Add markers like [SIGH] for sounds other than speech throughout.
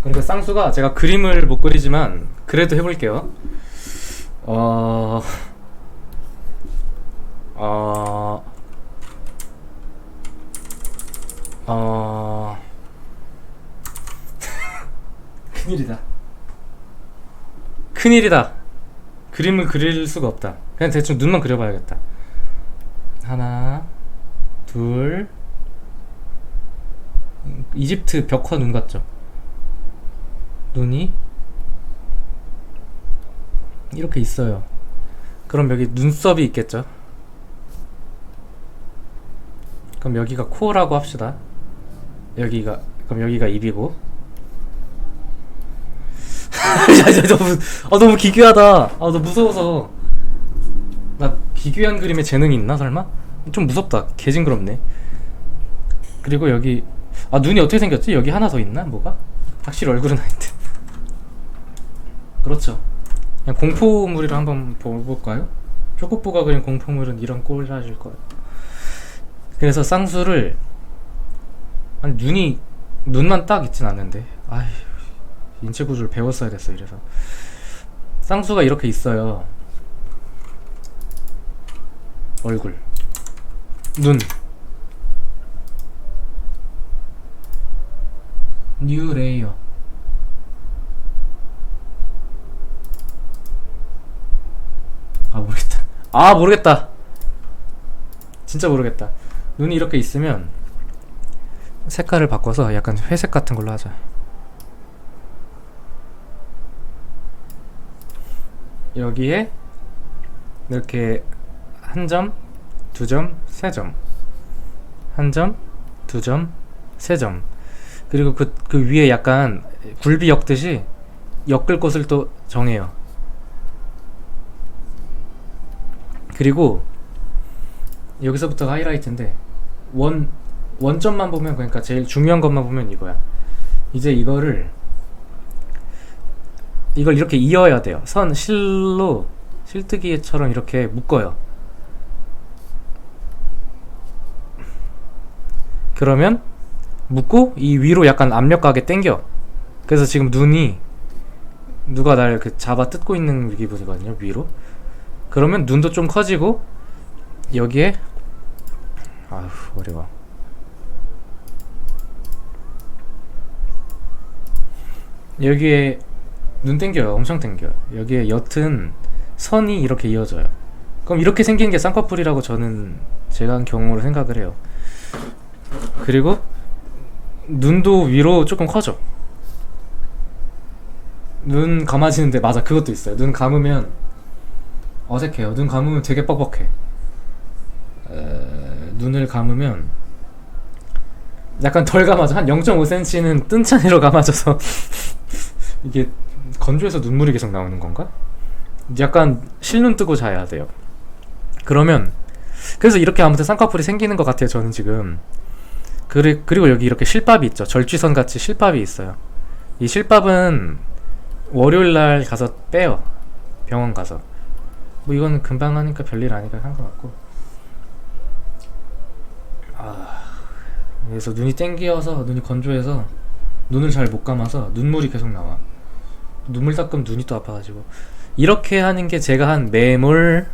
그러니까 쌍수가 제가 그림을 못 그리지만 그래도 해볼게요. 어, 어, 어, 큰일이다. 큰일이다. 그림을 그릴 수가 없다. 그냥 대충 눈만 그려봐야겠다. 하나, 둘, 이집트 벽화 눈 같죠? 눈이 이렇게 있어요. 그럼 여기 눈썹이 있겠죠? 그럼 여기가 코라고 합시다. 여기가 그럼 여기가 입이고. [LAUGHS] 야, 야, 너무 아 너무 기괴하다. 아너 무서워서. 나 기괴한 그림에 재능이 있나 설마? 좀 무섭다. 개징그럽네. 그리고 여기 아 눈이 어떻게 생겼지? 여기 하나 더 있나? 뭐가? 확실히 얼굴은 아닌데. 그렇죠. 그냥 공포물이라 한번 볼까요? 초코뽀가 그린 공포물은 이런 꼴하실 거예요. 그래서 쌍수를 아니 눈이 눈만 딱 있진 않는데 아이 인체 구조를 배웠어야 됐어 이래서 쌍수가 이렇게 있어요. 얼굴, 눈, 뉴 레이어. 아 모르겠다. 아 모르겠다. 진짜 모르겠다. 눈이 이렇게 있으면 색깔을 바꿔서 약간 회색 같은 걸로 하자. 여기에 이렇게 한 점, 두 점, 세 점, 한 점, 두 점, 세 점. 그리고 그, 그 위에 약간 굴비 엮듯이 엮을 곳을 또 정해요. 그리고 여기서부터가 하이라이트인데 원 원점만 보면 그러니까 제일 중요한 것만 보면 이거야. 이제 이거를 이걸 이렇게 이어야 돼요. 선 실로 실뜨기처럼 이렇게 묶어요. 그러면 묶고 이 위로 약간 압력 가게 당겨. 그래서 지금 눈이 누가 날 그 잡아 뜯고 있는 기분이거든요. 위로. 그러면 눈도 좀 커지고 여기에 아휴 어려워. 여기에 눈 땡겨요. 엄청 땡겨요. 여기에 옅은 선이 이렇게 이어져요. 그럼 이렇게 생긴 게 쌍꺼풀이라고 저는 제가 한 경우로 생각을 해요. 그리고 눈도 위로 조금 커져. 눈 감아지는데 맞아 그것도 있어요. 눈 감으면 어색해요. 눈 감으면 되게 뻑뻑해. 에, 눈을 감으면 약간 덜 감아져. 한 0.5cm는 뜬 찬이로 감아져서 [LAUGHS] 이게 건조해서 눈물이 계속 나오는 건가? 약간 실눈 뜨고 자야 돼요. 그러면 그래서 이렇게 아무튼 쌍꺼풀이 생기는 것 같아요. 저는 지금. 그리, 그리고 여기 이렇게 실밥이 있죠. 절취선 같이 실밥이 있어요. 이 실밥은 월요일 날 가서 빼요. 병원 가서. 뭐 이거는 금방 하니까 별일 아니까 상관없고. 아, 그래서 눈이 땡겨서 눈이 건조해서 눈을 잘 못 감아서 눈물이 계속 나와. 눈물 닦으면 눈이 또 아파가지고 이렇게 하는 게 제가 한 매몰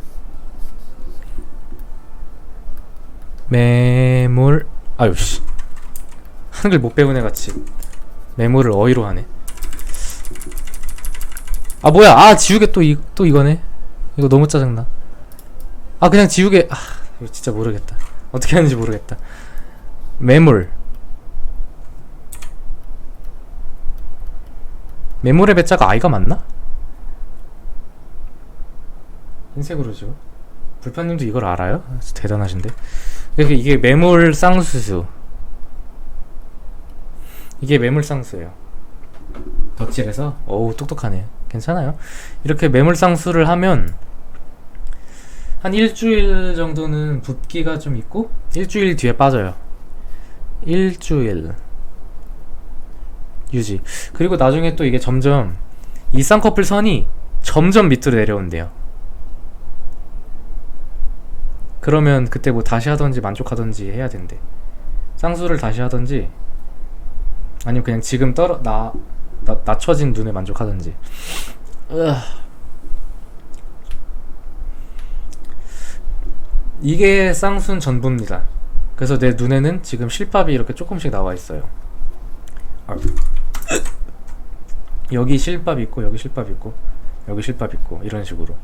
매몰 아유 씨 한글 못 배운 애 같이 매몰을 어휘로 하네 아 뭐야 아 지우개 또 이 또 이거네 이거 너무 짜증나 아 그냥 지우개 아 이거 진짜 모르겠다 어떻게 하는지 모르겠다 매몰 매몰의 배자가 아이가 맞나? 흰색으로죠. 불판님도 이걸 알아요? 대단하신데. 이게, 매몰 쌍수수. 이게 매몰 쌍수예요. 덧질해서 어우 똑똑하네. 괜찮아요. 이렇게 매몰 쌍수를 하면 한 일주일 정도는 붓기가 좀 있고 일주일 뒤에 빠져요. 일주일. 유지. 그리고 나중에 또 이게 점점 이 쌍꺼풀 선이 점점 밑으로 내려온대요. 그러면 그때 뭐 다시 하던지 만족하던지 해야 된대. 쌍수를 다시 하던지 아니면 그냥 지금 떨어 나, 나 낮춰진 눈에 만족하든지. 이게 쌍순 전부입니다. 그래서 내 눈에는 지금 실밥이 이렇게 조금씩 나와 있어요. 아. 여기 실밥 있고 여기 실밥 있고 여기 실밥 있고 이런 식으로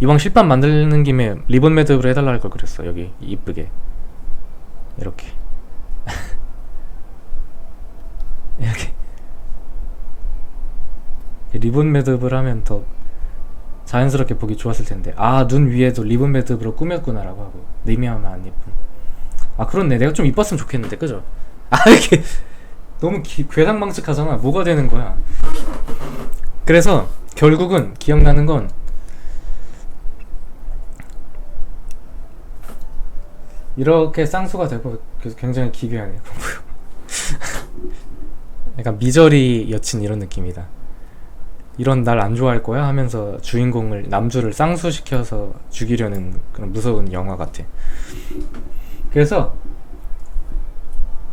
이왕 실밥 만드는 김에 리본 매듭을 해달라 할 걸 그랬어 여기 이쁘게 이렇게 이렇게. 리본 매듭을 하면 더 자연스럽게 보기 좋았을 텐데. 아 눈 위에도 리본 매듭으로 꾸몄구나라고 하고. 내미하면 안 예쁜. 아 그렇네. 내가 좀 이뻤으면 좋겠는데 그죠? 아 [LAUGHS] 이렇게 너무 기, 괴상망측하잖아. 뭐가 되는 거야? 그래서 결국은 기억나는 건 이렇게 쌍수가 되고 굉장히 기괴하네요 [LAUGHS] 약간 미저리 여친 이런 느낌이다 이런 날 안 좋아할 거야 하면서 주인공을 남주를 쌍수시켜서 죽이려는 그런 무서운 영화 같아 그래서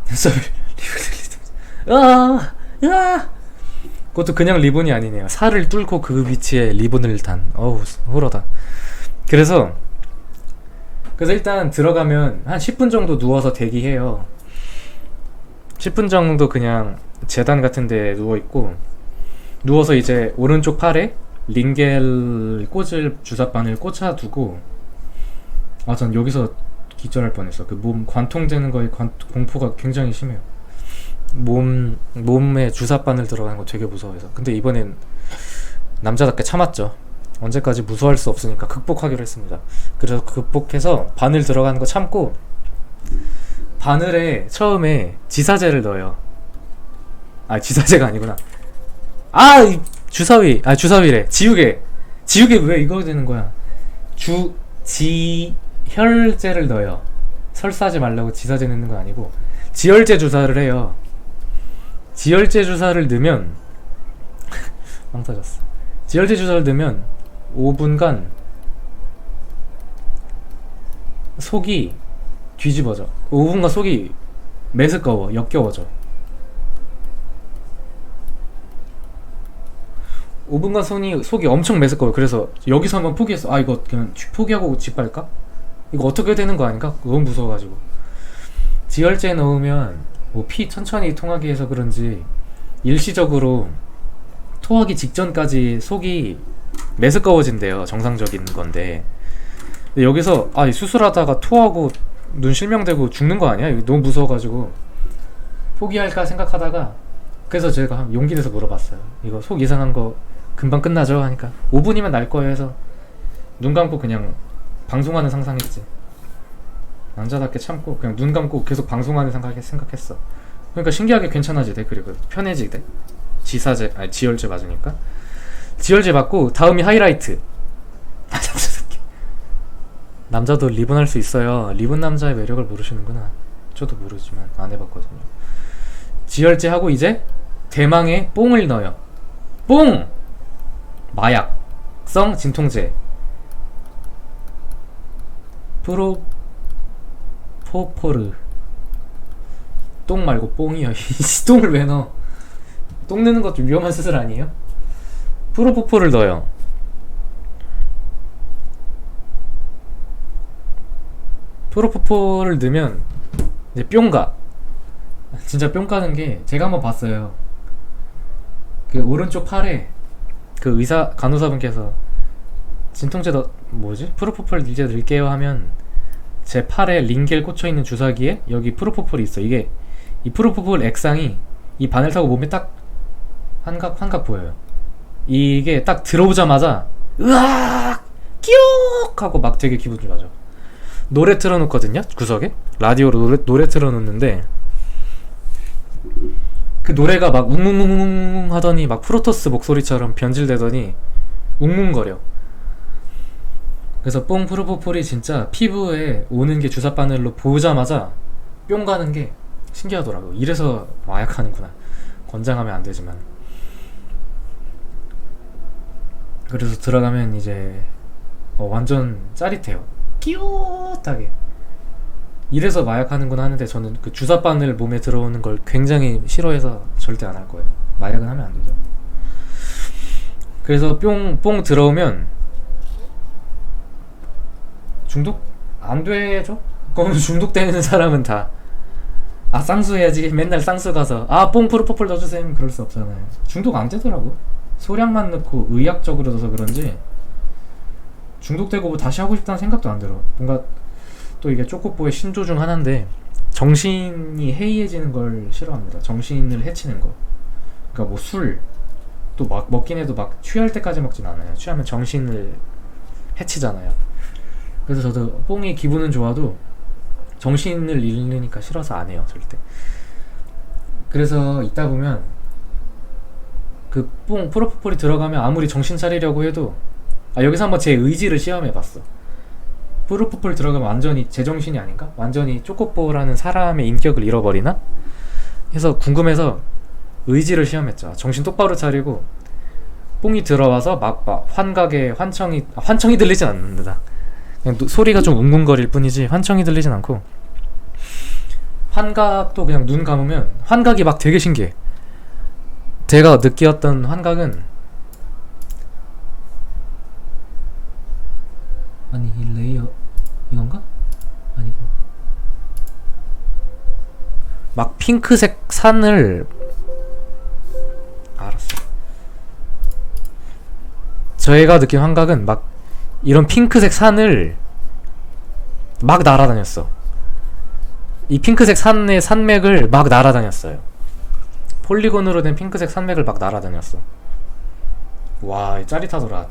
[LAUGHS] 아, 아. 그것도 그냥 리본이 아니네요. 살을 뚫고 그 위치에 리본을 단. 어우, 호러다. 그래서 그래서 일단 들어가면 한 10분 정도 누워서 대기해요. 10분 정도 그냥 재단 같은 데 누워 있고 누워서 이제 오른쪽 팔에 링겔 꽂을 주사바늘 꽂아 두고 아 전 여기서 기절할 뻔했어. 그 몸 관통되는 거에 관, 공포가 굉장히 심해요. 몸 몸에 주사바늘 들어가는 거 되게 무서워해서 근데 이번엔 남자답게 참았죠 언제까지 무서워할 수 없으니까 극복하기로 했습니다 그래서 극복해서 바늘 들어가는 거 참고 바늘에 처음에 지사제를 넣어요 아 지사제가 아니구나. 아이 주사위 아 주사위래. 지우개. 지우개 왜 이거 되는 거야? 주 지혈제를 넣어요. 설사하지 말라고 지사제 넣는 거 아니고 지혈제 주사를 해요. 지혈제 주사를 넣으면 [LAUGHS] 빵 터졌어. 지혈제 주사를 넣으면 5분간 속이 뒤집어져. 5분간 속이 메스꺼워, 역겨워져. 5분간 손이 속이 엄청 메스꺼워. 그래서 여기서 한번 포기했어. 아 이거 그냥 포기하고 집 갈까? 이거 어떻게 되는 거 아닌가? 너무 무서워가지고. 지혈제 넣으면 뭐 피 천천히 통하게 해서 그런지 일시적으로 토하기 직전까지 속이 메스꺼워진대요. 정상적인 건데. 여기서 아 수술하다가 토하고 눈 실명되고 죽는 거 아니야? 너무 무서워가지고 포기할까 생각하다가 그래서 제가 용기 내서 물어봤어요. 이거 속 이상한 거 금방 끝나죠? 하니까 5분이면 날 거예요 해서 눈 감고 그냥 방송하는 상상했지. 남자답게 참고 그냥 눈 감고 계속 방송하는 생각 생각했어. 그러니까 신기하게 괜찮아지대 그리고 편해지대. 지사제 아니 지혈제 맞으니까. 지혈제 맞고 다음이 하이라이트. [LAUGHS] 남자도 리본 할 수 있어요. 리본 남자의 매력을 모르시는구나. 저도 모르지만 안 해봤거든요. 지혈제 하고 이제 대망의 뽕을 넣어요. 뽕! 마약성 진통제. 프로 포포르. 똥 말고 뽕이요. [LAUGHS] 이 똥을 왜 넣어? 똥 넣는 것도 위험한 수술 아니에요? 프로포폴을 넣어요. 프로포폴을 넣으면 이제 뿅가. 진짜 뿅 가는 게 제가 한번 봤어요. 그 오른쪽 팔에 그 의사 간호사분께서 진통제 더 뭐지 프로포폴 이제 넣을게요 하면 제 팔에 링겔 꽂혀 있는 주사기에 여기 프로포폴이 있어. 이게 이 프로포폴 액상이 이 바늘 타고 몸에 딱 환각 환각 보여요. 이게 딱 들어오자마자 으악 끼옥 하고 막 되게 기분 좋아져. 노래 틀어놓거든요 구석에 라디오로 노래, 노래 틀어놓는데 그 노래가 막 웅웅웅웅 하더니 막 프로토스 목소리처럼 변질되더니 웅웅거려. 그래서 뽕 프로포폴이 진짜 피부에 오는 게 주사 바늘로 보자마자 뿅 가는 게 신기하더라고. 이래서 마약하는구나. 권장하면 안 되지만. 그래서 들어가면 이제 어, 완전 짜릿해요. 끼웃하게. 이래서 마약하는구나 하는데 저는 그 주사 바늘 몸에 들어오는 걸 굉장히 싫어해서 절대 안 할 거예요. 마약은 하면 안 되죠. 그래서 뿅, 뽕 들어오면 중독? 안 되죠? 그럼 [LAUGHS] 중독되는 사람은 다. 아 쌍수 해야지. 맨날 쌍수 가서 아 뽕 프로포폴 넣어주세요 그럴 수 없잖아요. 중독 안 되더라고. 소량만 넣고 의학적으로 넣어서 그런지 중독되고 뭐 다시 하고 싶다는 생각도 안 들어. 뭔가 또 이게 쪼꼬뽀의 신조 중 하나인데 정신이 해이해지는 걸 싫어합니다. 정신을 해치는 거. 그러니까 뭐 술 또 막 먹긴 해도 막 취할 때까지 먹진 않아요. 취하면 정신을 해치잖아요. 그래서 저도 뽕이 기분은 좋아도 정신을 잃으니까 싫어서 안 해요 절대. 그래서 있다 보면 그 뽕 프로포폴이 들어가면 아무리 정신 차리려고 해도 아 여기서 한번 제 의지를 시험해 봤어 프로포폴 들어가면 완전히 제정신이 아닌가? 완전히 쪼꼬뽀라는 사람의 인격을 잃어버리나? 해서 궁금해서 의지를 시험했죠 정신 똑바로 차리고 뽕이 들어와서 막, 막 환각에 환청이 아, 환청이 들리진 않는다 그냥 노- 소리가 좀 웅웅거릴 뿐이지 환청이 들리진 않고 환각도 그냥 눈 감으면 환각이 막 되게 신기해 제가 느끼었던 환각은 아니 이 레이어 이건가? 아니고 막 핑크색 산을 알았어 저희가 느낀 환각은 막 이런 핑크색 산을 막 날아다녔어. 이 핑크색 산의 산맥을 막 날아다녔어요. 폴리곤으로 된 핑크색 산맥을 막 날아다녔어. 와, 이 짜릿하더라.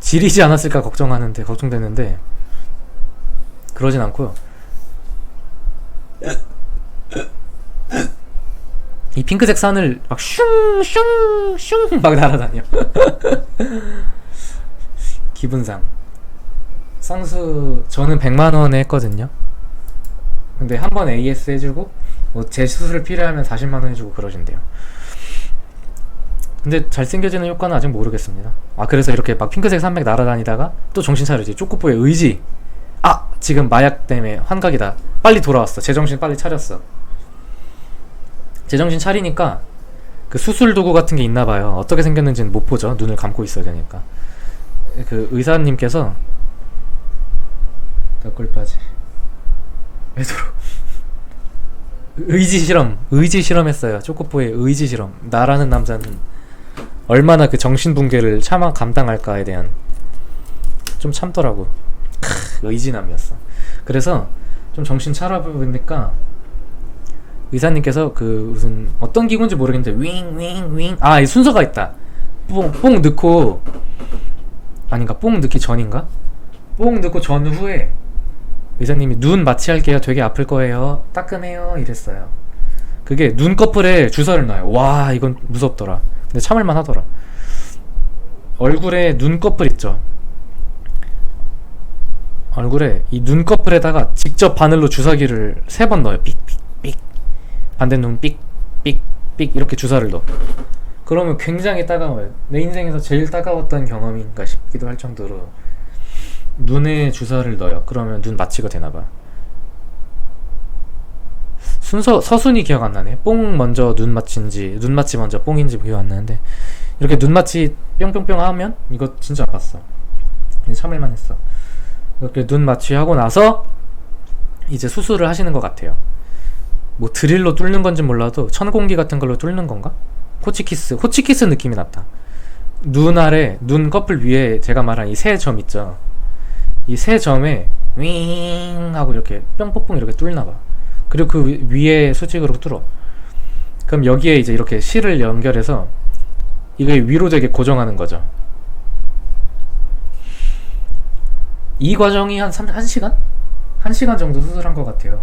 지리지 않았을까 걱정하는데, 걱정되는데, 그러진 않고요. 이 핑크색 산을 막 슝, 슝, 슝, 막 날아다녀. [LAUGHS] 기분상. 쌍수 저는 100만 원에 했거든요. 근데 한 번 AS 해주고 뭐제 수술 필요하면 40만 원 해주고 그러신대요. 근데 잘생겨지는 효과는 아직 모르겠습니다. 아 그래서 이렇게 막 핑크색 산맥 날아다니다가 또 정신 차리지. 쪼꼬뽀의 의지. 아 지금 마약 때문에 환각이다. 빨리 돌아왔어. 제정신 빨리 차렸어. 제정신 차리니까 그 수술 도구 같은 게 있나 봐요. 어떻게 생겼는지는 못 보죠. 눈을 감고 있어야 되니까. 그 의사님께서 덕골바지 왜도록 의지 실험 의지 실험했어요 초코포의 의지 실험 나라는 남자는 얼마나 그 정신 붕괴를 참아 감당할까에 대한 좀 참더라고. 크, 의지남이었어. 그래서 좀 정신 차려보니까 의사님께서 그 무슨 어떤 기구인지 모르겠는데 윙 윙 윙 아 순서가 있다. 뽕, 뽕 넣고 아닌가? 뽕 넣기 전인가? 뽕 넣고 전 후에 의사님이 눈 마취할게요. 되게 아플 거예요. 따끔해요. 이랬어요. 그게 눈꺼풀에 주사를 놔요. 와 이건 무섭더라 근데 참을만 하더라. 얼굴에 눈꺼풀 있죠. 얼굴에 이 눈꺼풀에다가 직접 바늘로 주사기를 세 번 넣어요. 삑삑삑. 반대 눈 삑삑삑 이렇게 주사를 넣어. 그러면 굉장히 따가워요. 내 인생에서 제일 따가웠던 경험인가 싶기도 할 정도로 눈에 주사를 넣어요. 그러면 눈 마취가 되나 봐. 순서 서순이 기억 안 나네. 뽕 먼저 눈 마취인지 눈 마취 먼저 뽕인지 기억 안 나는데 이렇게 눈 마취 뿅뿅뿅 하면 이거 진짜 아팠어. 참을만 했어. 이렇게 눈 마취하고 나서 이제 수술을 하시는 것 같아요. 뭐 드릴로 뚫는 건지 몰라도 천공기 같은 걸로 뚫는 건가? 호치키스 호치키스 느낌이 났다. 눈 아래 눈 커플 위에 제가 말한 이 세 점 있죠. 이 세 점에 윙 하고 이렇게 뿅뽕뽕 이렇게 뚫나 봐. 그리고 그 위- 위에 수직으로 뚫어. 그럼 여기에 이제 이렇게 실을 연결해서 이게 위로 되게 고정하는 거죠. 이 과정이 한 3, 1시간? 1시간 정도 수술한 것 같아요.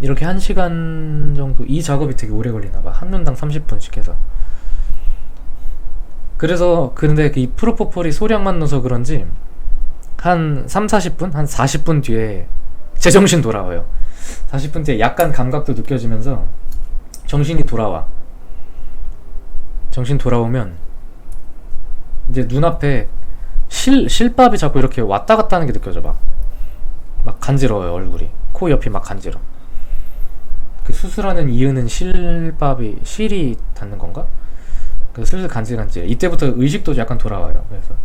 이렇게 1시간 정도 이 작업이 되게 오래 걸리나 봐. 한 눈당 30분씩 해서. 그래서 근데 이 프로포폴이 소량만 넣어서 그런지 한 3, 40분? 한 40분 뒤에 제정신 돌아와요. 40분 뒤에 약간 감각도 느껴지면서 정신이 돌아와. 정신 돌아오면 이제 눈앞에 실 실밥이 자꾸 이렇게 왔다 갔다 하는 게 느껴져 막. 막 간지러워요 얼굴이. 코 옆이 막 간지러. 그 수술하는 이유는 실밥이 실이 닿는 건가? 그 슬슬 간질간질. 이때부터 의식도 약간 돌아와요. 그래서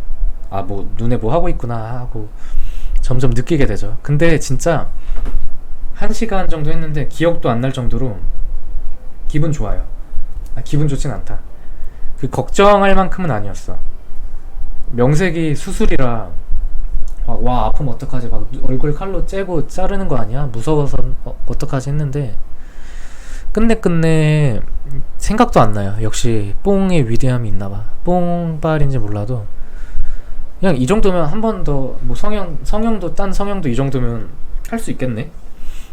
아 뭐 눈에 뭐 하고 있구나 하고 점점 느끼게 되죠. 근데 진짜 한 시간 정도 했는데 기억도 안 날 정도로 기분 좋아요. 아, 기분 좋진 않다. 그 걱정할 만큼은 아니었어. 명색이 수술이라 막, 와 아프면 어떡하지 막 얼굴 칼로 째고 자르는 거 아니야 무서워서 어, 어떡하지 했는데 끝내 끝내 생각도 안 나요 역시 뽕의 위대함이 있나봐 뽕빨인지 몰라도 그냥 이 정도면 한 번 더 뭐 성형 성형도 딴 성형도 이 정도면 할 수 있겠네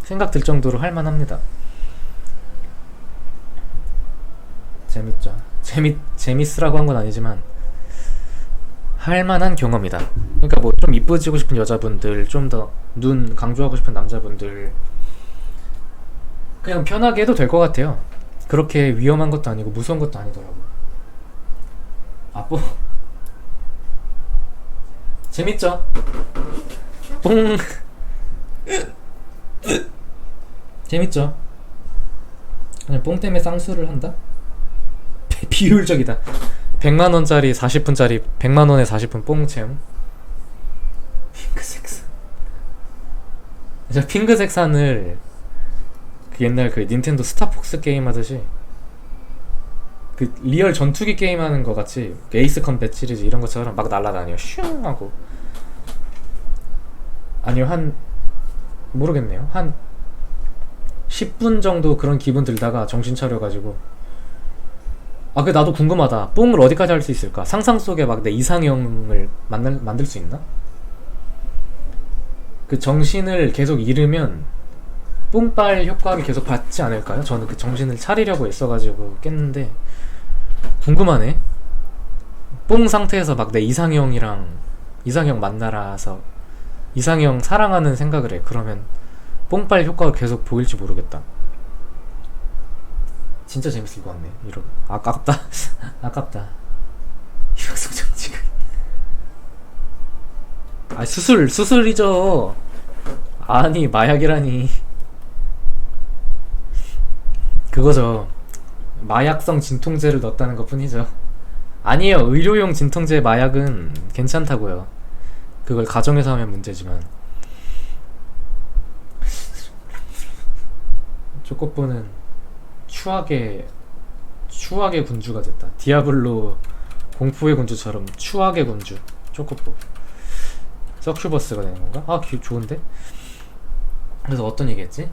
생각 들 정도로 할 만합니다 재밌죠 재밌 재밌으라고 한 건 아니지만 할 만한 경험이다. 그러니까 뭐 좀 이쁘지고 싶은 여자분들, 좀 더 눈 강조하고 싶은 남자분들 그냥 편하게 해도 될 것 같아요. 그렇게 위험한 것도 아니고 무서운 것도 아니더라고. 아, 뭐 재밌죠? 뽕 재밌죠? 그냥 뽕 때문에 쌍수를 한다? [LAUGHS] 비효율적이다. 100만 원짜리 40분짜리 100만 원에 40분 뽕챔. 핑크색 산. 저 핑크색 산을 그 옛날 그 닌텐도 스타폭스 게임 하듯이 그 리얼 전투기 게임 하는 거 같이 그 에이스 컴뱃 시리즈 이런 것처럼 막 날라다녀 슝 하고 아니요 한 모르겠네요 한 10분 정도 그런 기분 들다가 정신 차려가지고 아, 그 나도 궁금하다. 뽕을 어디까지 할 수 있을까? 상상 속에 막 내 이상형을 만날, 만들 수 있나? 그 정신을 계속 잃으면 뽕빨 효과를 계속 받지 않을까요? 저는 그 정신을 차리려고 애써가지고 깼는데 궁금하네. 뽕 상태에서 막 내 이상형이랑 이상형 만나라서 이상형 사랑하는 생각을 해. 그러면 뽕빨 효과가 계속 보일지 모르겠다. 진짜 재밌을 것 같네. 이러 아깝다. [LAUGHS] 아깝다. 이학성 정치가. 아 수술 수술이죠. 아니 마약이라니. 그거죠. 마약성 진통제를 넣었다는 것 뿐이죠. 아니에요. 의료용 진통제 마약은 괜찮다고요. 그걸 가정에서 하면 문제지만. 초코뽀는 추악의 추악의 군주가 됐다. 디아블로 공포의 군주처럼 추악의 군주 초코포 서큐버스가 되는 건가? 아 기, 좋은데? 그래서 어떤 얘기했지?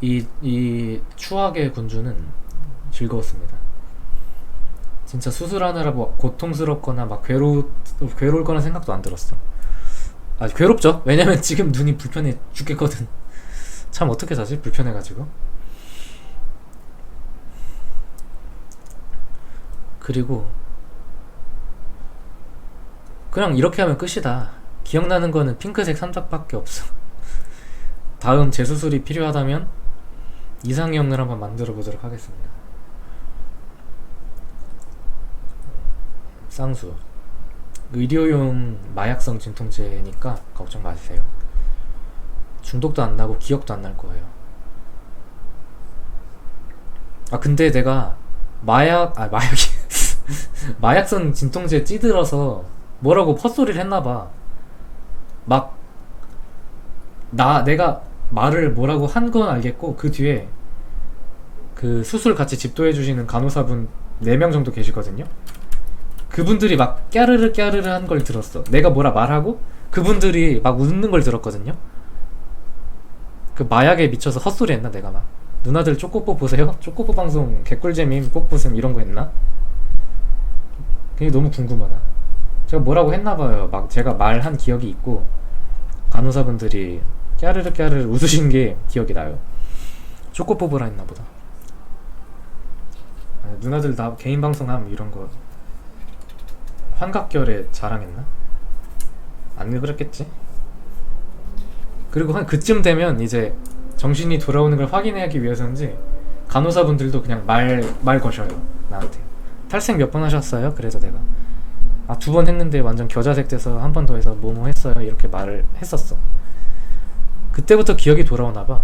이, 이 추악의 군주는 즐거웠습니다. 진짜 수술하느라 뭐 고통스럽거나 막 괴로 괴로울 거나 생각도 안 들었어. 아 괴롭죠? 왜냐면 지금 눈이 불편해 죽겠거든. [LAUGHS] 참 어떻게 사지? 불편해가지고. 그리고 그냥 이렇게 하면 끝이다. 기억나는 거는 핑크색 삼각밖에 없어. [LAUGHS] 다음 재수술이 필요하다면 이상형을 한번 만들어 보도록 하겠습니다. 쌍수. 의료용 마약성 진통제니까 걱정 마세요. 중독도 안 나고 기억도 안 날 거예요. 아 근데 내가 마약 아 마약이 [LAUGHS] 마약성 진통제 찌들어서 뭐라고 헛소리를 했나봐. 막, 나, 내가 말을 뭐라고 한 건 알겠고, 그 뒤에 그 수술 같이 집도해 주시는 간호사분 4명 정도 계시거든요? 그분들이 막 깨르르 깨르르 한 걸 들었어. 내가 뭐라 말하고, 그분들이 막 웃는 걸 들었거든요? 그 마약에 미쳐서 헛소리 했나, 내가 막. 누나들 쪼꼬뽀 보세요? 쪼꼬뽀 방송 개꿀잼임 꼭 보셈 이런 거 했나? 그게 너무 궁금하다. 제가 뭐라고 했나 봐요. 막 제가 말한 기억이 있고 간호사분들이 깨르르 깨르르 웃으신 게 기억이 나요. 뽑으라 했나 보다. 아, 누나들 다 개인 방송함 이런 거 환각결에 자랑했나? 안 그랬겠지? 그리고 한 그쯤 되면 이제 정신이 돌아오는 걸 확인하기 위해서인지 간호사분들도 그냥 말, 말 거셔요. 나한테. 탈색 몇 번 하셨어요? 그래서 내가 아 두 번 했는데 완전 겨자색 돼서 한 번 더 해서 뭐뭐 했어요 이렇게 말을 했었어 그때부터 기억이 돌아오나 봐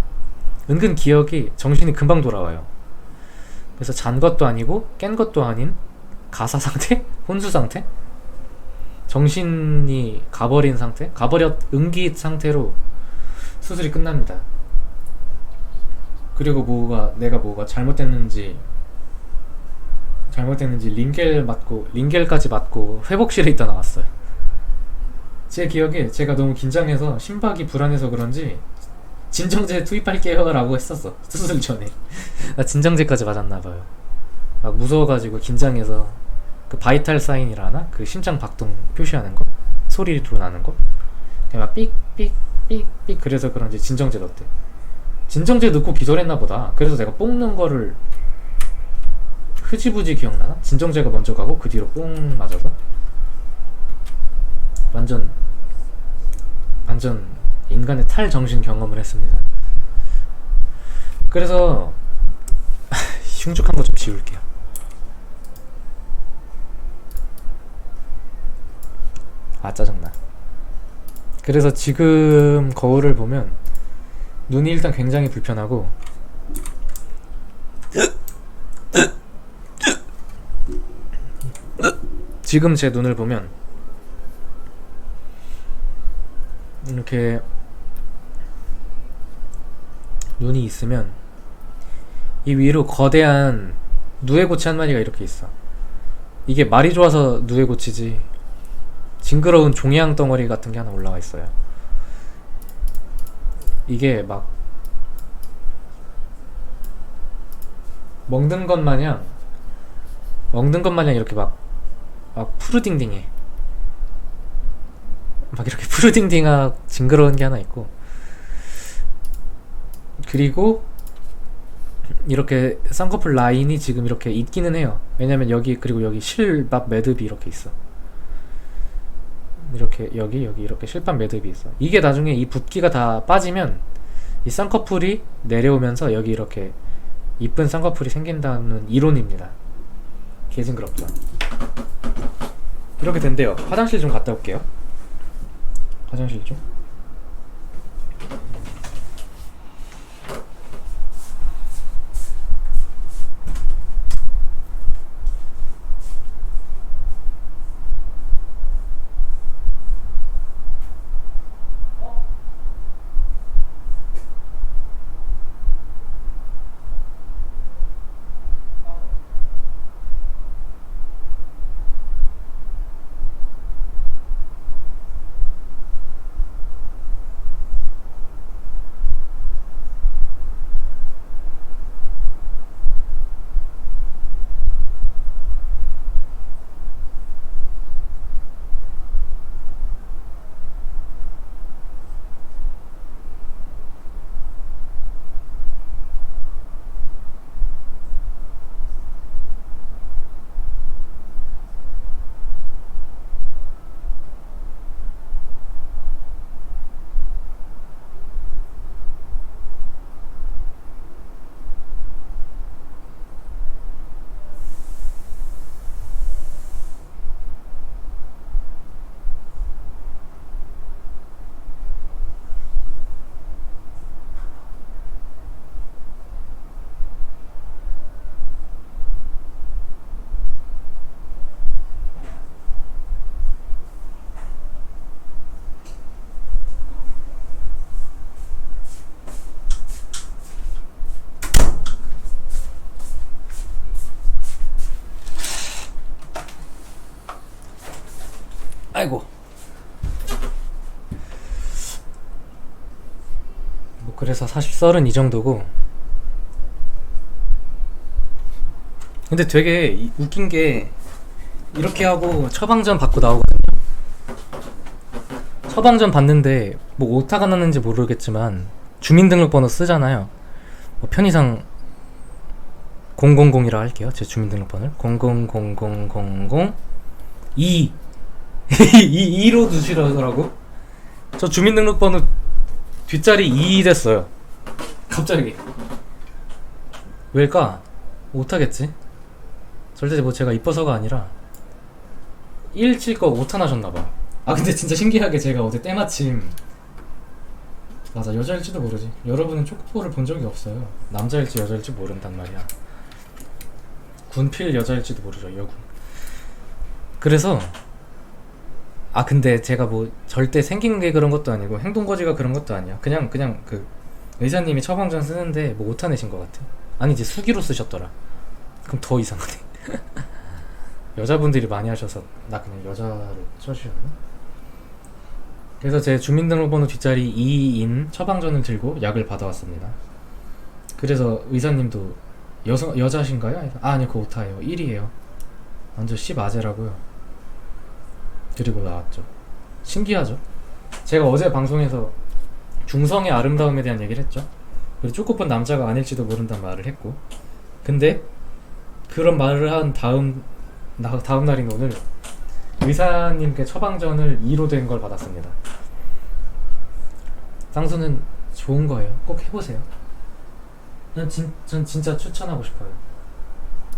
은근 기억이 정신이 금방 돌아와요 그래서 잔 것도 아니고 깬 것도 아닌 가사 상태? [LAUGHS] 혼수 상태? 정신이 가버린 상태? 가버렸 응기 상태로 수술이 끝납니다 그리고 뭐가 내가 뭐가 잘못됐는지 잘못됐는지 링겔 맞고 링겔까지 맞고 회복실에 있다 나왔어요. 제 기억에 제가 너무 긴장해서 심박이 불안해서 그런지 진정제 투입할게요라고 했었어 수술 전에 [LAUGHS] 나 진정제까지 맞았나 봐요. 막 무서워가지고 긴장해서 그 바이탈 사인이라 하나 그 심장 박동 표시하는 거 소리로 나는 거 그냥 막 삑삑삑삑 그래서 그런지 진정제 넣었대. 진정제 넣고 기절했나 보다. 그래서 내가 뽕는 거를 흐지부지 기억나나? 진정제가 먼저 가고 그 뒤로 뽕 맞아서 완전 완전 인간의 탈정신 경험을 했습니다. 그래서 [LAUGHS] 흉측한 거 좀 지울게요. 아 짜증나. 그래서 지금 거울을 보면 눈이 일단 굉장히 불편하고 지금 제 눈을 보면 이렇게 눈이 있으면 이 위로 거대한 누에고치 한 마리가 이렇게 있어. 이게 말이 좋아서 누에고치지 징그러운 종양 덩어리 같은 게 하나 올라와 있어요. 이게 막 먹는 것 마냥 먹는 것 마냥 이렇게 막, 막 푸르딩딩해. 막 이렇게 [LAUGHS] 푸르딩딩하고 징그러운 게 하나 있고 그리고 이렇게 쌍꺼풀 라인이 지금 이렇게 있기는 해요. 왜냐면 여기 그리고 여기 실밥 매듭이 이렇게 있어. 이렇게 여기 여기 이렇게 실밥 매듭이 있어. 이게 나중에 이 붓기가 다 빠지면 이 쌍꺼풀이 내려오면서 여기 이렇게 이쁜 쌍꺼풀이 생긴다는 이론입니다. 개징그럽죠. 이렇게 된대요. 화장실 좀 갔다 올게요. 화장실 좀. 그래서 사실 썰은 이 정도고. 근데 되게 이- 웃긴 게 이렇게 하고 처방전 받고 나오거든요. 처방전 받는데 뭐 오타가 났는지 모르겠지만 주민등록번호 쓰잖아요. 뭐 편의상 000이라 할게요. 제 주민등록번호를 000000 2이 [LAUGHS] 2로 두시라더라고. 저 주민등록번호 뒷자리 2 됐어요. 갑자기. 왜일까? 못하겠지. 절대 뭐 제가 이뻐서가 아니라 1 칠거 5탄 하셨나봐. 아 근데 진짜 신기하게 제가 어제 때마침 맞아 여자일지도 모르지. 여러분은 초코볼을 본 적이 없어요. 남자일지 여자일지 모른단 말이야. 군필 여자일지도 모르죠 여군. 그래서 아 근데 제가 뭐 절대 생긴 게 그런 것도 아니고 행동 거지가 그런 것도 아니야. 그냥 그냥 그 의사님이 처방전 쓰는데 뭐 오타 내신 것 같아. 아니 이제 수기로 쓰셨더라. 그럼 더 이상하네. [LAUGHS] 여자분들이 많이 하셔서 나 그냥 여자로 쳐주셨나? 그래서 제 주민등록번호 뒷자리 2인 처방전을 들고 약을 받아왔습니다. 그래서 의사님도 여성 여자신가요? 아 아니 그 오타예요. 1이에요. 완전 씨바제라고요. 그리고 나왔죠. 신기하죠? 제가 어제 방송에서 중성의 아름다움에 대한 얘기를 했죠. 그리고 쪼꼬쁜 남자가 아닐지도 모른다는 말을 했고, 근데 그런 말을 한 다음 나, 다음 날인 오늘 의사님께 처방전을 2로 된 걸 받았습니다. 쌍수는 좋은 거예요. 꼭 해보세요. 전, 진, 전 진짜 추천하고 싶어요.